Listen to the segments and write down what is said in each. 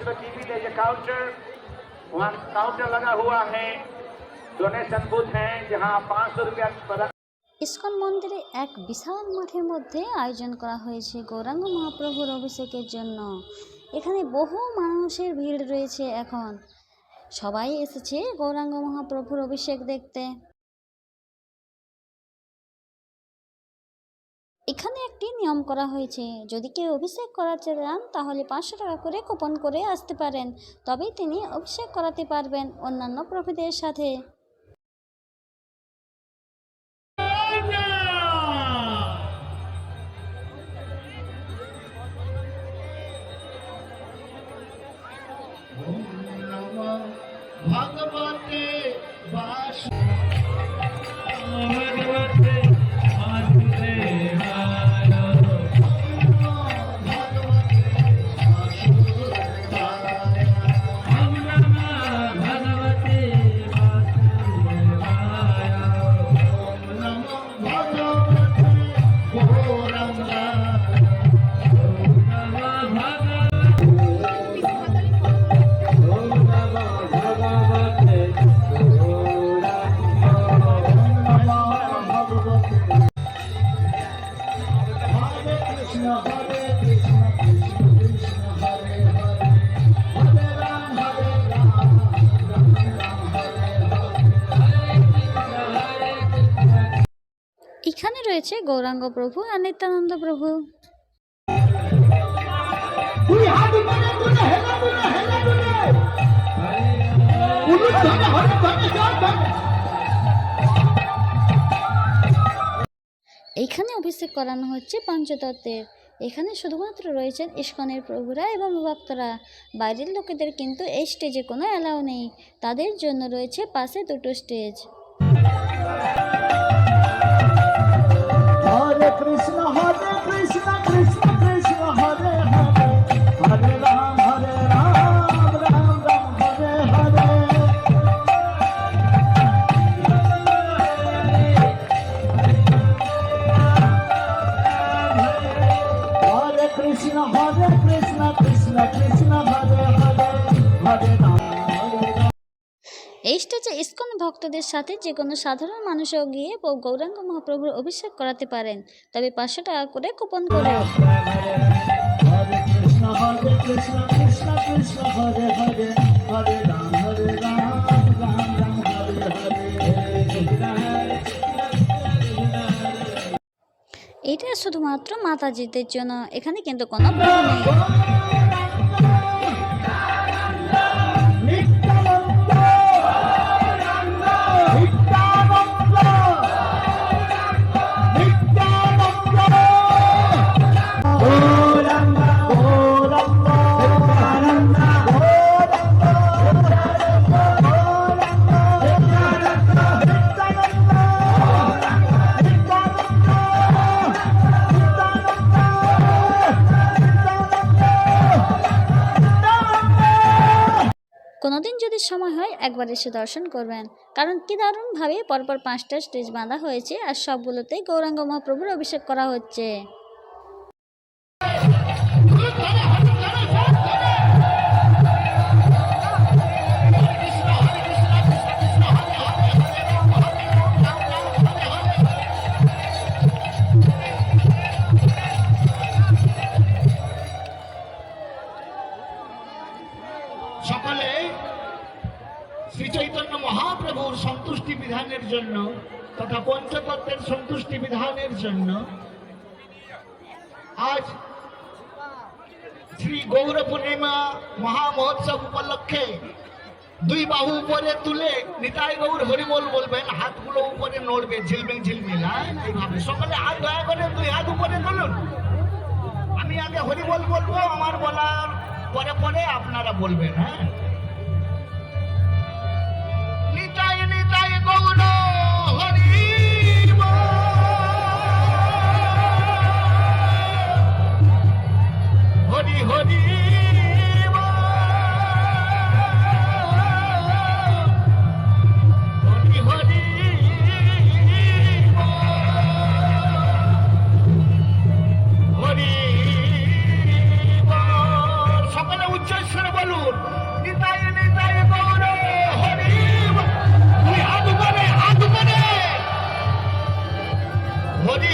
Vishwa TV there's a counter वहाँ counter लगा हुआ है डोनेशन बूथ है जहाँ पाँच सौ रुपया प्रदान ইসকন মন্দিরে এক বিশাল মাঠের মধ্যে আয়োজন করা হয়েছে গৌরাঙ্গ মহাপ্রভুর অভিষেকের জন্য এখানে বহু মানুষের ভিড় রয়েছে এখন সবাই এসেছে গৌরাঙ্গ মহাপ্রভুর অভিষেক দেখতে এখানে একটি নিয়ম করা হয়েছে, যদি কেউ অভিষেক করাতে চান তাহলে পাঁচশো টাকা করে কুপন করে আসতে পারেন। তবেই তিনি অভিষেক করাতে পারবেন অন্যান্য প্রভুদের সাথে। রয়েছে গৌরাঙ্গ প্রভু আর নিত্যানন্দ প্রভু। এখানে অভিষেক করানো হচ্ছে পঞ্চতত্ত্বের। এখানে শুধুমাত্র রয়েছেন ইস্কনের প্রভুরা এবং ভক্তরা। বাইরের লোকেদের কিন্তু এই স্টেজে কোনো অ্যালাউ নেই। তাদের জন্য রয়েছে পাশে দুটো স্টেজ কৃষ্ণ হরে কৃষ্ণ কৃষ্ণ কৃষ্ণ হরে হরে হরে রাম হরে এই স্টেজে ইস্কন ভক্তদের সাথে যে কোনো সাধারণ মানুষও গিয়ে গৌরাঙ্গ মহাপ্রভুর অভিষেক করাতে পারেন তবে পাঁচশো টাকা করে কুপন করে। কৃষ্ণ কৃষ্ণ কৃষ্ণ কৃষ্ণ হরে হরে। এটা শুধুমাত্র মাতাজিদের জন্য এখানে কিন্তু কোনো নেই। সময় হয় একবার এসে দর্শন করবেন। কারণ কি দারুণভাবে পরপর পাঁচটা স্টেজ বাঁধা হয়েছে আর সবগুলোতেই গৌরাঙ্গ মহাপ্রভুর অভিষেক করা হচ্ছে। জন্য তথা পঞ্চতত্ত্বের সন্তুষ্টি বিধানের জন্য আজ শ্রী গৌর পূর্ণিমা মহা মহোৎসব উপলক্ষে দুই বাহু উপরে তুলে নিতাই গৌর হরিবোল বলবেন, হাতগুলো উপরে নড়বে, ঝিলমিল ঝিলমিল। হ্যাঁ এইভাবে। সকলে হাত দয়া করে দুই হাত উপরে তুলুন। আমি আগে হরিবোল বলব, আমার বলার পরে পরে আপনারা বলবেন হ্যাঁ।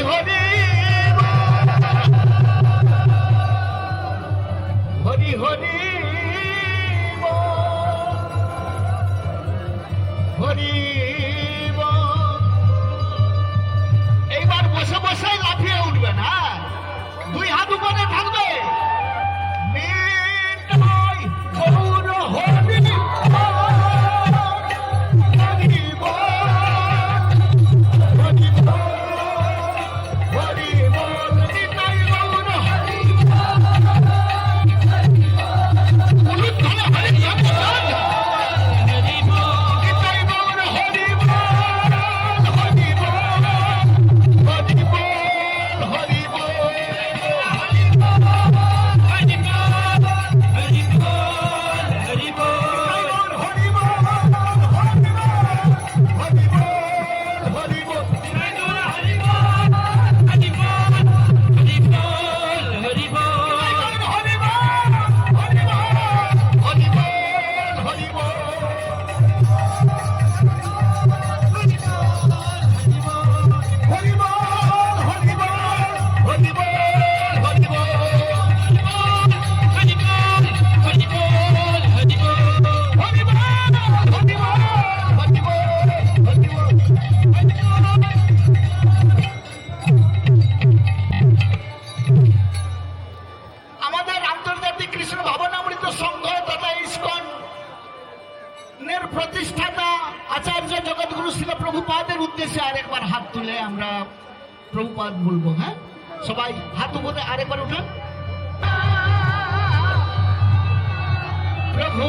হবে হাত তুলে আমরা প্রভুপাত বলব হ্যাঁ? সবাই হাত উপরে আরেকবার উঠান। প্রভু